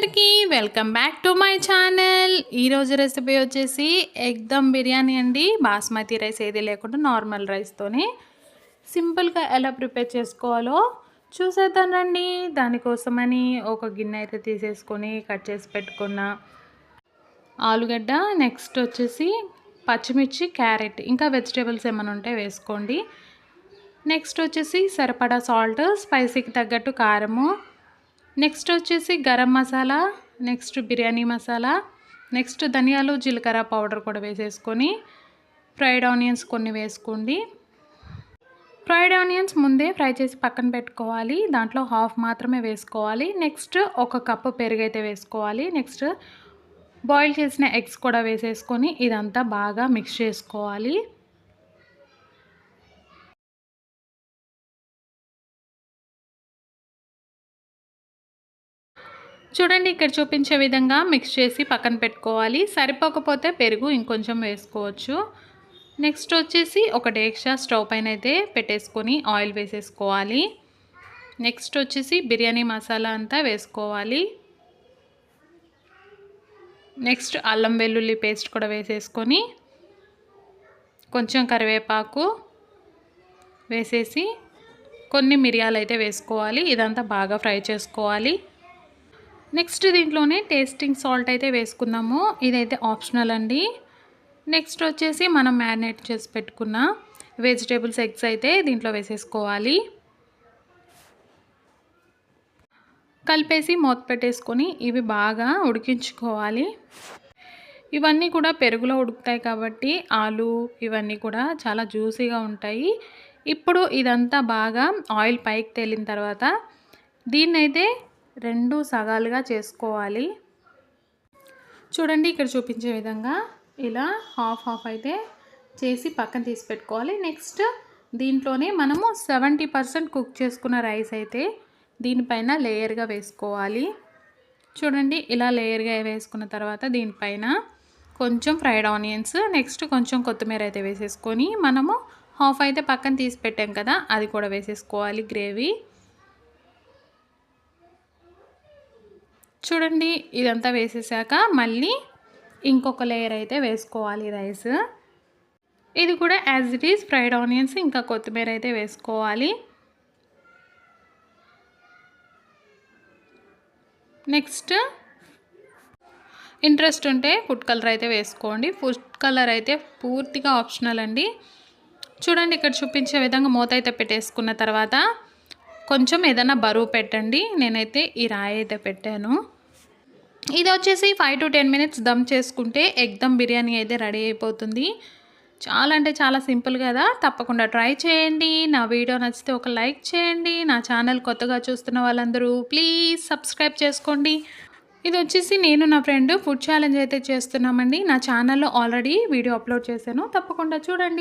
అందరికీ welcome back to my channel. ఈరోజు recipe వచ్చేసి ఎగ్ దమ్ బిర్యానీ అండి. బాస్మతి రైస్ ఏది లేకుండా నార్మల్ రైస్తోనే సింపుల్గా ఎలా ప్రిపేర్ చేసుకోవాలో చూసేద్దానండి దానికోసమని ఒక గిన్నె అయితే తీసేసుకొని కట్ చేసి పెట్టుకున్న ఆలుగడ్డ నెక్స్ట్ వచ్చేసి పచ్చిమిర్చి క్యారెట్ ఇంకా వెజిటేబుల్స్ ఏమైనా ఉంటే వేసుకోండి. నెక్స్ట్ వచ్చేసి సరిపడా సాల్ట్ స్పైసీకి తగ్గట్టు కారము నెక్స్ట్ వచ్చేసి గరం మసాలా నెక్స్ట్ బిర్యానీ మసాలా నెక్స్ట్ ధనియాలు జీలకర్ర పౌడర్ కూడా వేసేసుకొని ఫ్రైడ్ ఆనియన్స్ కొన్ని వేసుకోండి. ఫ్రైడ్ ఆనియన్స్ ముందే ఫ్రై చేసి పక్కన పెట్టుకోవాలి. దాంట్లో హాఫ్ మాత్రమే వేసుకోవాలి. నెక్స్ట్ ఒక కప్పు పెరుగు అయితే వేసుకోవాలి. నెక్స్ట్ బాయిల్ చేసిన ఎగ్స్ కూడా వేసేసుకొని ఇదంతా బాగా మిక్స్ చేసుకోవాలి. చూడండి ఇక్కడ చూపించే విధంగా మిక్స్ చేసి పక్కన పెట్టుకోవాలి. సరిపోకపోతే పెరుగు ఇంకొంచెం వేసుకోవచ్చు. నెక్స్ట్ వచ్చేసి ఒక డేక్షా స్టవ్ పైన అయితే పెట్టేసుకొని ఆయిల్ వేసేసుకోవాలి. నెక్స్ట్ వచ్చేసి బిర్యానీ మసాలా అంతా వేసుకోవాలి. నెక్స్ట్ అల్లం వెల్లుల్లి పేస్ట్ కూడా వేసేసుకొని కొంచెం కరివేపాకు వేసేసి కొన్ని మిరియాలు అయితే వేసుకోవాలి. ఇదంతా బాగా ఫ్రై చేసుకోవాలి. నెక్స్ట్ దీంట్లోనే టేస్టింగ్ సాల్ట్ అయితే వేసుకుందాము. ఇదైతే ఆప్షనల్ అండి. నెక్స్ట్ వచ్చేసి మనం మ్యారినేట్ చేసి పెట్టుకున్న వెజిటేబుల్స్ ఎగ్స్ అయితే దీంట్లో వేసేసుకోవాలి. కలిపేసి మూత పెట్టేసుకొని ఇవి బాగా ఉడికించుకోవాలి. ఇవన్నీ కూడా పెరుగులో ఉడుకుతాయి కాబట్టి ఆలు ఇవన్నీ కూడా చాలా జ్యూసీగా ఉంటాయి. ఇప్పుడు ఇదంతా బాగా ఆయిల్ పైకి తేలిన తర్వాత దీన్నైతే రెండు సగాలుగా చేసుకోవాలి. చూడండి ఇక్కడ చూపించే విధంగా ఇలా హాఫ్ హాఫ్ అయితే చేసి పక్కన తీసి పెట్టుకోవాలి. నెక్స్ట్ దీంట్లోనే మనము సెవెంటీ పర్సెంట్ కుక్ చేసుకున్న రైస్ అయితే దీనిపైన లేయర్గా వేసుకోవాలి. చూడండి ఇలా లేయర్గా వేసుకున్న తర్వాత దీనిపైన కొంచెం ఫ్రైడ్ ఆనియన్స్ నెక్స్ట్ కొంచెం కొత్తిమీర అయితే వేసేసుకొని మనము హాఫ్ అయితే పక్కన తీసి పెట్టాం కదా అది కూడా వేసేసుకోవాలి గ్రేవీ. చూడండి ఇదంతా వేసేసాక మళ్ళీ ఇంకొక లేయర్ అయితే వేసుకోవాలి రైస్ ఇది కూడా as it is fried onions ఇంకా కొత్తిమీర అయితే వేసుకోవాలి. నెక్స్ట్ ఇంట్రెస్ట్ ఉంటే ఫుడ్ కలర్ అయితే వేసుకోండి. ఫుడ్ కలర్ అయితే పూర్తిగా ఆప్షనల్ అండి. చూడండి ఇక్కడ చూపించే విధంగా మూత అయితే పెట్టేసుకున్న తర్వాత కొంచెం ఏదైనా బరువు పెట్టండి. నేనైతే ఈ రాయి అయితే పెట్టాను. ఇది వచ్చేసి five to ten minutes dum చేసుకుంటే ఎగ్ దమ్ బిర్యానీ అయితే రెడీ అయిపోతుంది. చాలా అంటే చాలా సింపుల్ కదా. తప్పకుండా ట్రై చేయండి. నా వీడియో నచ్చితే ఒక లైక్ చేయండి. నా ఛానల్ కొత్తగా చూస్తున్న వాళ్ళందరూ ప్లీజ్ సబ్స్క్రైబ్ చేసుకోండి. ఇది వచ్చేసి నేను నా ఫ్రెండ్ ఫుడ్ ఛాలెంజ్ అయితే చేస్తున్నామండి. నా ఛానల్లో ఆల్రెడీ వీడియో అప్లోడ్ చేశాను. తప్పకుండా చూడండి.